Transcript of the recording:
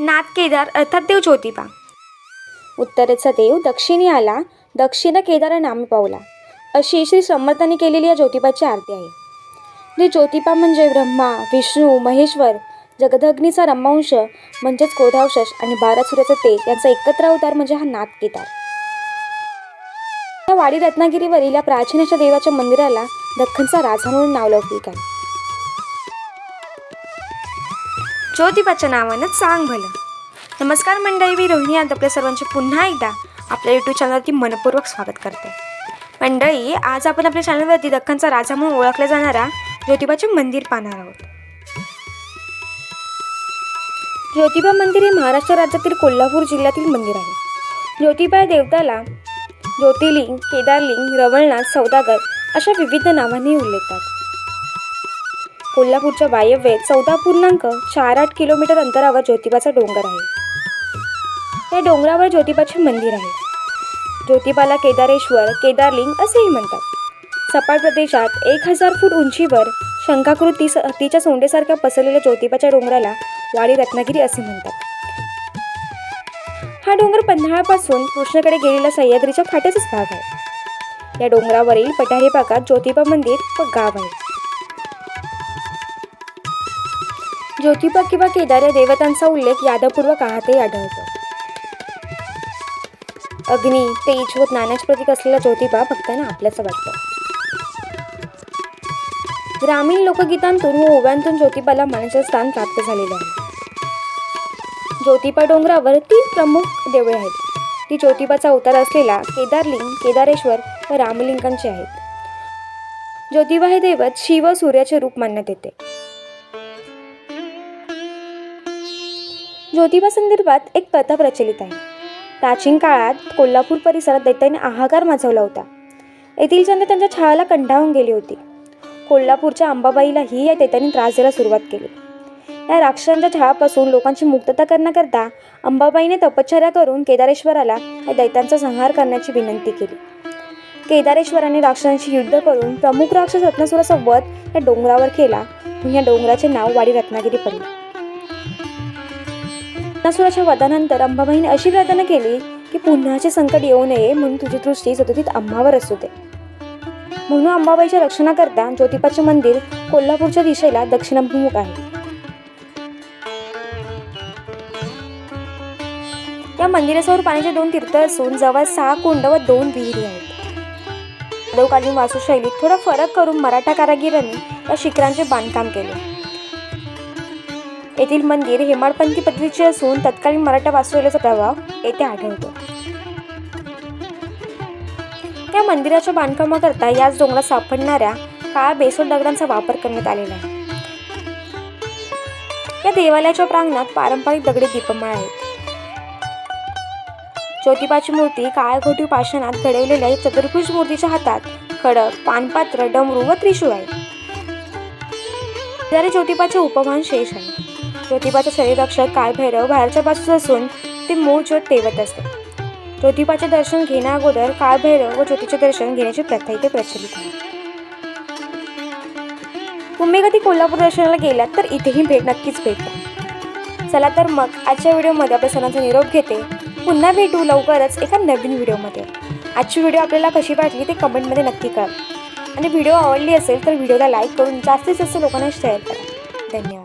नाथ केदार अर्थात देव ज्योतिबा. उत्तरेचा देव दक्षिणी आला दक्षिण केदार नाम पावला. अशी श्री समर्थांनी केलेली या ज्योतिबाची आरती आहे. श्री ज्योतिबा म्हणजे ब्रह्मा विष्णू महेश्वर जगदग्नीचा रमांश म्हणजेच क्रोधावशश आणि बारा सूर्याचं तेज यांचा एकत्र अवतार म्हणजे हा नाथ केदार. या वाडी रत्नागिरीवरील या प्राचीन अशा देवाच्या मंदिराला दख्खनचा राजा म्हणून नाव लौकिक आहे. ज्योतिबाच्या नावानं सांग भलं. नमस्कार मंडळी मी रोहिणी आज आपल्या सर्वांचे पुन्हा एकदा आपल्या यूट्यूब चॅनलवरती मनपूर्वक स्वागत करते. मंडळी आज आपण आपल्या चॅनलवरती दख्खनचा राजा म्हणून ओळखला जाणारा ज्योतिबाचे मंदिर पाहणार आहोत. ज्योतिबा मंदिर हे महाराष्ट्र राज्यातील कोल्हापूर जिल्ह्यातील मंदिर आहे. ज्योतिबा या देवताला ज्योतिर्लिंग केदारलिंग रवळनाथ सौदागर अशा विविध नावांनी उल्लेखतात कोल्हापूरच्या वायव्येत चौदा पूर्णांक चार आठ किलोमीटर अंतरावर ज्योतिबाचा डोंगर आहे. या डोंगरावर ज्योतिबाचे मंदिर आहे. ज्योतिबाला केदारेश्वर केदारलिंग असेही म्हणतात. सपाट प्रदेशात एक हजार फूट उंचीवर शंखाकृती स- हत्तीच्या सोंडेसारख्या पसरलेल्या ज्योतिबाच्या डोंगराला वाडी रत्नागिरी असे म्हणतात. हा डोंगर पन्हाळापासून कृष्णकडे गेलेला सह्याद्रीच्या फाट्याचाच भाग आहे. या डोंगरावरील पठारी भागात ज्योतिबा मंदिर व गाव आहे. ज्योतिबा किंवा केदार या देवतांचा उल्लेख यादवपूर्व काळातही आढळतो. अग्नी तेज व ज्ञानाचे प्रतीक असलेला ज्योतिबा भक्तांना आपल्याचं वाटतं. ग्रामीण लोकगीतांतून व ओव्यांतून ज्योतिबाला मानाचे स्थान प्राप्त झालेले आहे. ज्योतिबा डोंगरावर तीन प्रमुख देवळे आहेत. ती ज्योतिबाचा अवतार असलेला केदारलिंग केदारेश्वर व रामलिंगांचे आहेत. ज्योतिबा हे दैवत शिव सूर्याचे रूप मानण्यात येते. ज्योतिबा संदर्भात एक कथा प्रचलित आहे. प्राचीन काळात कोल्हापूर परिसरात दैत्याने आहाकार माजवला होता. येथील जनता त्यांच्या छळाला कंटाळून गेली होती. कोल्हापूरच्या अंबाबाईलाही या दैत्याने त्रास द्यायला सुरुवात केली. या राक्षसांच्या छळापासून लोकांची मुक्तता करण्याकरता अंबाबाईने तपश्चर्या करून केदारेश्वराला या दैत्यांचा संहार करण्याची विनंती केली. केदारेश्वराने राक्षसांशी युद्ध करून प्रमुख राक्षस रत्नसुरासोबत या डोंगरावर केला. म्हणून या डोंगराचे नाव वाडी रत्नागिरी पडले. रत्नासुराच्या वधानंतर अंबाबाईने अशी प्रार्थना केली की पुन्हाचे संकट येऊ नये म्हणून तुझी दृष्टी सततीत अंबावर असू दे. म्हणून अंबाबाईच्या रक्षणाकरता ज्योतिबाचे मंदिर कोल्हापूरच्या दिशेला दक्षिणाभिमुख आहे. या मंदिरासमोर पाण्याचे दोन तीर्थ असून जवळ सहा कुंड व दोन विहिरी आहेत. यादवकालीन वास्तुशैलीत थोडा फरक करून मराठा कारागिरांनी या शिखरांचे बांधकाम केले. येथील मंदिर हेमाडपंथी पद्धतीचे असून तत्कालीन मराठा वास्तुकलेचा प्रभाव येथे आढळतो. त्या मंदिराच्या बांधकामाकरता याच डोंगरात सापडणाऱ्या काळा बेसोड दगडांचा वापर करण्यात आलेला आहे. या देवालयाच्या प्रांगणात पारंपरिक दगडी दीपमाळ आहेत. ज्योतिबाची मूर्ती काळ्या पाषाणात घडवलेल्या चतुर्भुज मूर्तीच्या हातात खडक पानपात्र डमरू व त्रिशूळ आहे जरी ज्योतिबाचे उपमान शेष आहे ज्योतिबाचे शरीररक्षक काळभैरव बाहेरच्या बाजूस असून ते मूळ ज्योत तेवत असते. ज्योतिबाचे दर्शन घेण्या अगोदर काळभैरव व ज्योतीचे दर्शन घेण्याची प्रथा इथे प्रचलित आहे. तुम्ही कधी कोल्हापूर दर्शनाला गेलात तर इथेही भेट नक्कीच भेटा चला तर मग आजच्या व्हिडिओमध्ये आपल्या सणांचा निरोप घेते. पुन्हा भेटू लवकरच एका नवीन व्हिडिओमध्ये. आजची व्हिडिओ आपल्याला कशी वाटली ते कमेंटमध्ये नक्की करा आणि व्हिडिओ आवडली असेल तर व्हिडिओला लाईक करून जास्तीत जास्त लोकांना शेअर करा. धन्यवाद.